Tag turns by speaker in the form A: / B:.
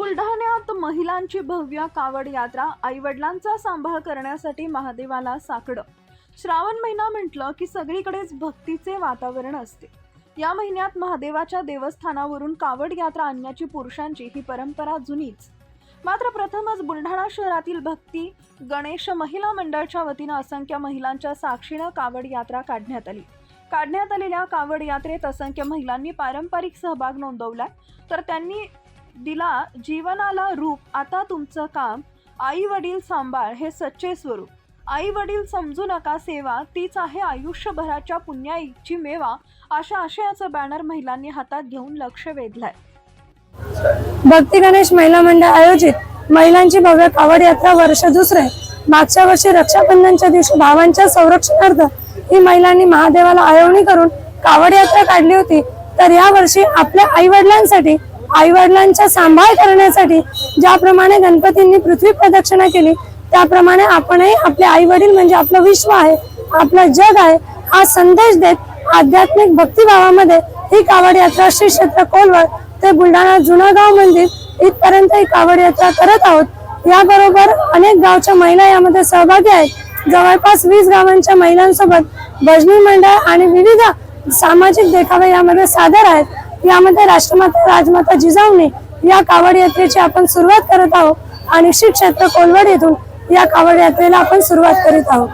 A: बुलढाण्यात महिलांची भव्य कावड यात्रा आईवडिलांचा सांभाळ करण्यासाठी महादेवाला साकडं. श्रावण महिना म्हटलं की सगळीकडेच भक्तीचे वातावरण असते. या महिन्यात महादेवाच्या देवस्थानावरून कावड यात्रा आणण्याची पुरुषांची ही परंपरा जुनीच. मात्र प्रथमच बुलढाणा शहरातील भक्ती गणेश महिला मंडळाच्या वतीनं असंख्य महिलांच्या साक्षीनं कावड यात्रा काढण्यात आली. काढण्यात आलेल्या कावड यात्रेत असंख्य महिलांनी पारंपरिक सहभाग नोंदवलाय. तर त्यांनी दिला जीवनाला रूप आता तुमचं काम आई वडील सांभाळ हे सच्चे स्वरूप. आई वडील समजू नका सेवा तीच आहे आयुष्यभराच्या पुण्याईची मेवा अशा आशयाचं बॅनर महिलांनी हातात घेऊन लक्ष वेधलाय.
B: भक्ती गणेश महिला मंडळ आयोजित महिलांची भव्य कावड यात्रा वर्ष दुसरे मागच्या वर्षी रक्षाबंधनच्या दिवशी भावांच्या संरक्षणार्थ ही महिलांनी महादेवाला आळवणी करून कावड यात्रा काढली होती. तर या वर्षी आपल्या आई वडिलांसाठी आई वडिलांचा सांभाळ करण्यासाठी ज्याप्रमाणे गणपतींनी पृथ्वी प्रदक्षिणा केली त्याप्रमाणे आपणही आपले आई वडील म्हणजे आपलं विश्व आहे आपलं जग आहे हा संदेश देत आध्यात्मिक भक्तिभावामध्ये ही कावड यात्रा श्री क्षेत्र कोलवड ते बुलढाणा जुनागाव मंदिर इथपर्यंत ही कावड यात्रा करत आहोत. याबरोबर अनेक गावच्या महिला यामध्ये सहभागी आहेत. जवळपास वीस गावांच्या महिलांसोबत भजनी मंडळ आणि विविध सामाजिक देखावे यामध्ये सादर आहेत. यामध्ये राष्ट्रमाता राजमाता जिजाऊने या कावड यात्रेची आपण सुरुवात करत आहोत. आणि श्री क्षेत्र कोलवड येथून या कावड यात्रेला आपण सुरुवात करीत आहोत.